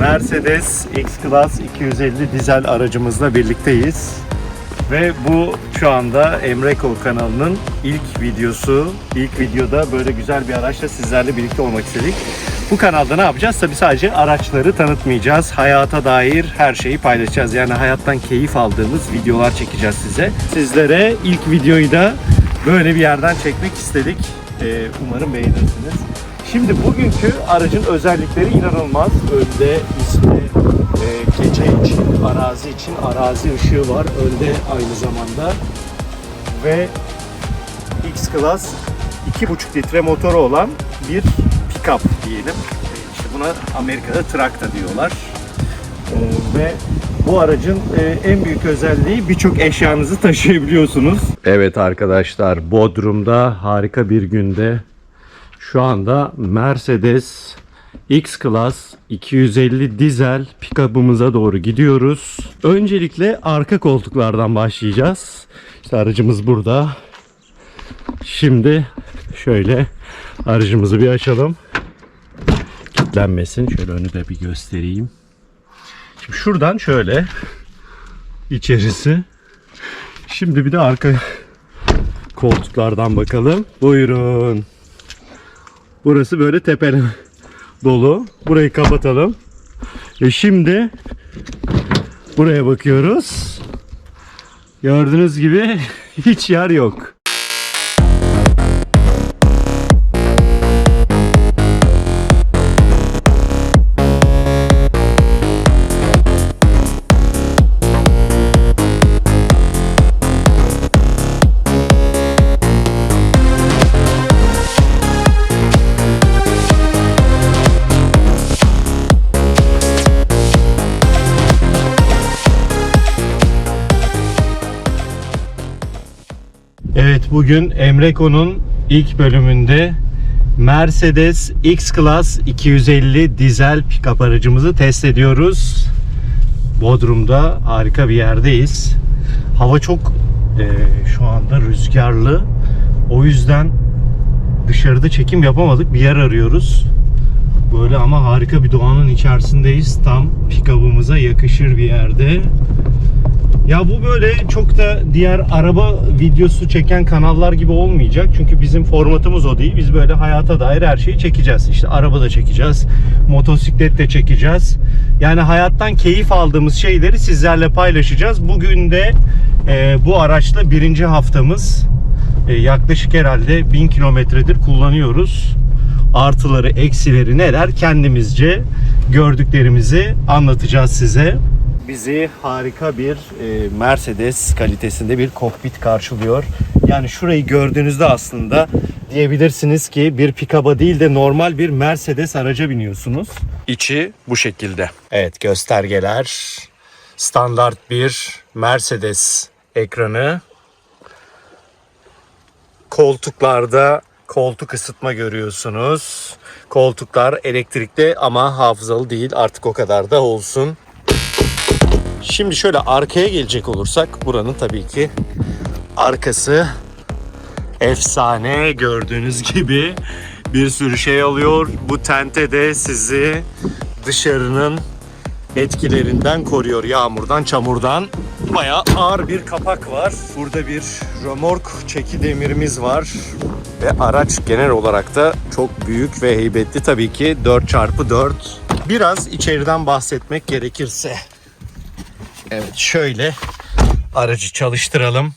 Mercedes X-Class 250 dizel aracımızla birlikteyiz. Ve bu şu anda Emreko kanalının ilk videosu. İlk videoda böyle güzel bir araçla sizlerle birlikte olmak istedik. Bu kanalda ne yapacağız? Tabii sadece araçları tanıtmayacağız. Hayata dair her şeyi paylaşacağız. Yani hayattan keyif aldığımız videolar çekeceğiz size. Sizlere ilk videoyu da böyle bir yerden çekmek istedik. Ee, umarım beğenirsiniz. Şimdi bugünkü aracın özellikleri inanılmaz. Önde ismi e, gece için, arazi için arazi ışığı var. Önde aynı zamanda. Ve X-Class 2,5 litre motoru olan bir pick-up diyelim. E, İşte buna Amerika'da trakta diyorlar. E, ve bu aracın e, en büyük özelliği birçok eşyanızı taşıyabiliyorsunuz. Evet arkadaşlar Bodrum'da harika bir günde şu anda Mercedes X-Class 250 dizel pick-up'ımıza doğru gidiyoruz. Öncelikle arka koltuklardan başlayacağız. İşte aracımız burada. Şimdi şöyle aracımızı bir açalım. Kilitlenmesin. Şöyle önü de bir göstereyim. Şimdi şuradan şöyle içerisi. Şimdi bir de arka koltuklardan bakalım. Buyurun. Burası böyle tepeli dolu. Burayı kapatalım. Ve şimdi buraya bakıyoruz. Gördüğünüz gibi hiç yer yok. Evet bugün Emreko'nun ilk bölümünde Mercedes X-Class 250 dizel pick-up aracımızı test ediyoruz. Bodrum'da harika bir yerdeyiz. Hava çok e, şu anda rüzgarlı. O yüzden dışarıda çekim yapamadık. Bir yer arıyoruz. Böyle ama harika bir doğanın içerisindeyiz. Tam pick-up'ımıza yakışır bir yerde. Ya bu böyle çok da diğer araba videosu çeken kanallar gibi olmayacak. Çünkü bizim formatımız o değil. Biz böyle hayata dair her şeyi çekeceğiz. İşte araba da çekeceğiz. Motosiklet de çekeceğiz. Yani hayattan keyif aldığımız şeyleri sizlerle paylaşacağız. Bugün de e, bu araçla birinci haftamız. E, yaklaşık herhalde 1000 kilometredir kullanıyoruz. Artıları, eksileri neler kendimizce gördüklerimizi anlatacağız size. Bizi harika bir e, Mercedes kalitesinde bir kokpit karşılıyor. Yani şurayı gördüğünüzde aslında diyebilirsiniz ki bir pikaba değil de normal bir Mercedes araca biniyorsunuz. İçi bu şekilde. Evet göstergeler. Standart bir Mercedes ekranı. Koltuklarda koltuk ısıtma görüyorsunuz. Koltuklar elektrikli ama hafızalı değil. Artık o kadar da olsun. Şimdi şöyle arkaya gelecek olursak buranın tabii ki arkası efsane gördüğünüz gibi bir sürü şey alıyor. Bu tente de sizi dışarının etkilerinden koruyor. Yağmurdan, çamurdan. Bayağı ağır bir kapak var. Burada bir römork çeki demirimiz var. Ve araç genel olarak da çok büyük ve heybetli tabii ki 4x4. Biraz içeriden bahsetmek gerekirse Evet şöyle aracı çalıştıralım.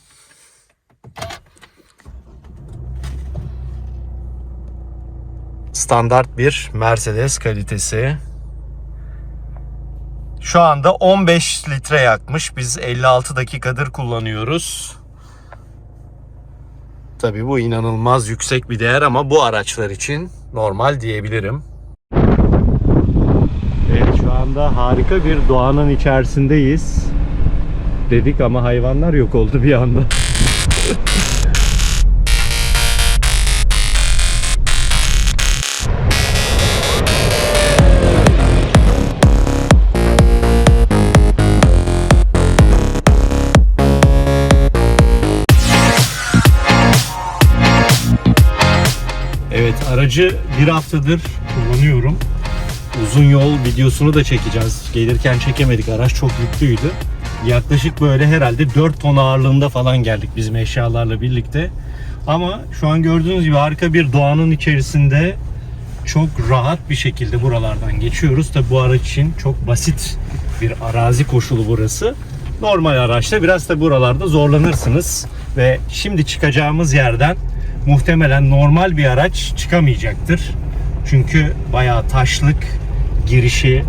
Standart bir Mercedes kalitesi. Şu anda 15 litre yakmış. Biz 56 dakikadır kullanıyoruz. Tabii bu inanılmaz yüksek bir değer ama bu araçlar için normal diyebilirim. Anda harika bir doğanın içerisindeyiz. Dedik ama hayvanlar yok oldu bir anda. Evet aracı bir haftadır kullanıyorum. Uzun yol videosunu da çekeceğiz. Gelirken çekemedik. Araç çok yüklüydü. Yaklaşık böyle herhalde 4 ton ağırlığında falan geldik bizim eşyalarla birlikte. Ama şu an gördüğünüz gibi harika bir doğanın içerisinde çok rahat bir şekilde buralardan geçiyoruz. Tabi bu araç için çok basit bir arazi koşulu burası. Normal araçta biraz da buralarda zorlanırsınız ve şimdi çıkacağımız yerden muhtemelen normal bir araç çıkamayacaktır. Çünkü bayağı taşlık, girişi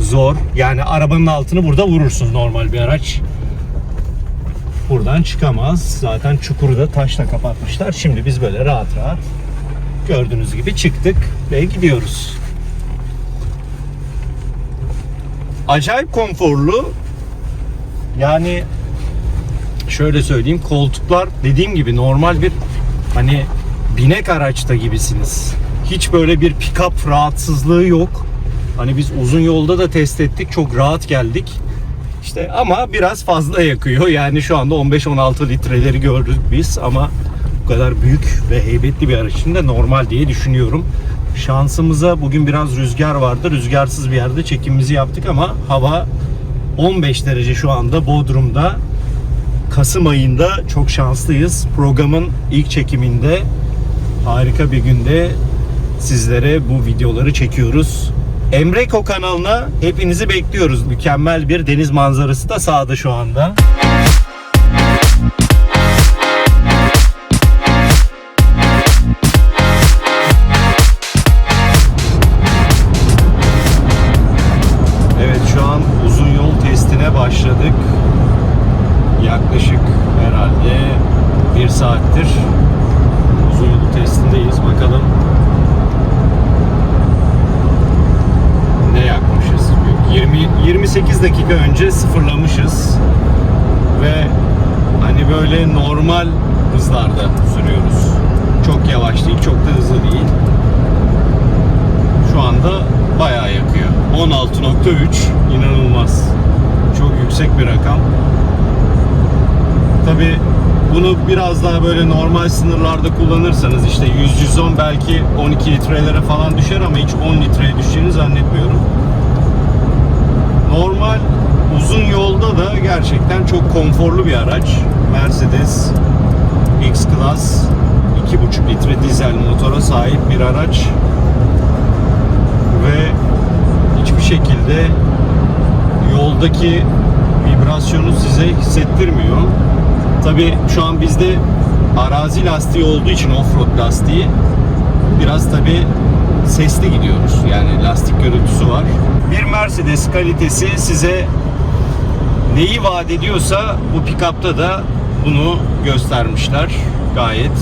zor. Yani arabanın altını burada vurursunuz normal bir araç. Buradan çıkamaz. Zaten çukuru da taşla kapatmışlar. Şimdi biz böyle rahat rahat gördüğünüz gibi çıktık ve gidiyoruz. Acayip konforlu. Yani şöyle söyleyeyim koltuklar dediğim gibi normal bir hani binek araçta gibisiniz. Hiç böyle bir pick-up rahatsızlığı yok. Hani biz uzun yolda da test ettik. Çok rahat geldik. İşte ama biraz fazla yakıyor. Yani şu anda 15-16 litreleri gördük biz ama bu kadar büyük ve heybetli bir araç için de normal diye düşünüyorum. Şansımıza bugün biraz rüzgar vardı. Rüzgarsız bir yerde çekimimizi yaptık ama hava 15 derece şu anda Bodrum'da. Kasım ayında çok şanslıyız. Programın ilk çekiminde harika bir günde sizlere bu videoları çekiyoruz. Emreko kanalına hepinizi bekliyoruz. Mükemmel bir deniz manzarası da sağda şu anda. Evet şu an uzun yol testine başladık. Yaklaşık herhalde bir saattir uzun yol testindeyiz. Bakalım 28 dakika önce sıfırlamışız ve hani böyle normal hızlarda sürüyoruz. Çok yavaş değil, çok da hızlı değil. Şu anda bayağı yakıyor. 16.3 inanılmaz. Çok yüksek bir rakam. Tabi bunu biraz daha böyle normal sınırlarda kullanırsanız işte 100-110 belki 12 litrelere falan düşer ama hiç 10 litreye düşeceğini zannetmiyorum. Normal uzun yolda da gerçekten çok konforlu bir araç. Mercedes X-Class 2.5 litre dizel motora sahip bir araç ve hiçbir şekilde yoldaki vibrasyonu size hissettirmiyor. Tabi şu an bizde arazi lastiği olduğu için offroad lastiği biraz tabi sesli gidiyoruz. Yani lastik gürültüsü var. Bir Mercedes kalitesi size neyi vaat ediyorsa bu pick-up'ta da bunu göstermişler. Gayet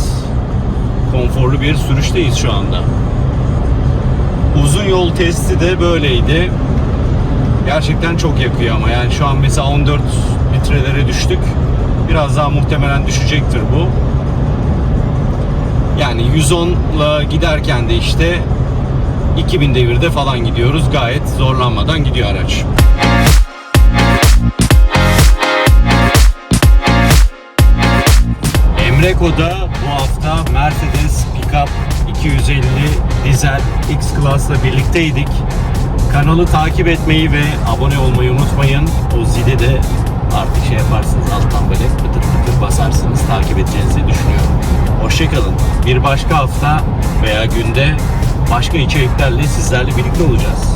konforlu bir sürüşteyiz şu anda. Uzun yol testi de böyleydi. Gerçekten çok yakıyor ama yani şu an mesela 14 litrelere düştük. Biraz daha muhtemelen düşecektir bu. Yani 110 ile giderken de işte 2000 devirde falan gidiyoruz. Gayet zorlanmadan gidiyor araç. Emreco'da bu hafta Mercedes Pickup 250 dizel X-Class'la birlikteydik. Kanalı takip etmeyi ve abone olmayı unutmayın. O zili de artık şey yaparsınız alttan böyle pıtır pıtır basarsınız takip edeceğinizi düşünüyorum. Hoşçakalın. Bir başka hafta veya günde başka içeriklerle sizlerle birlikte olacağız.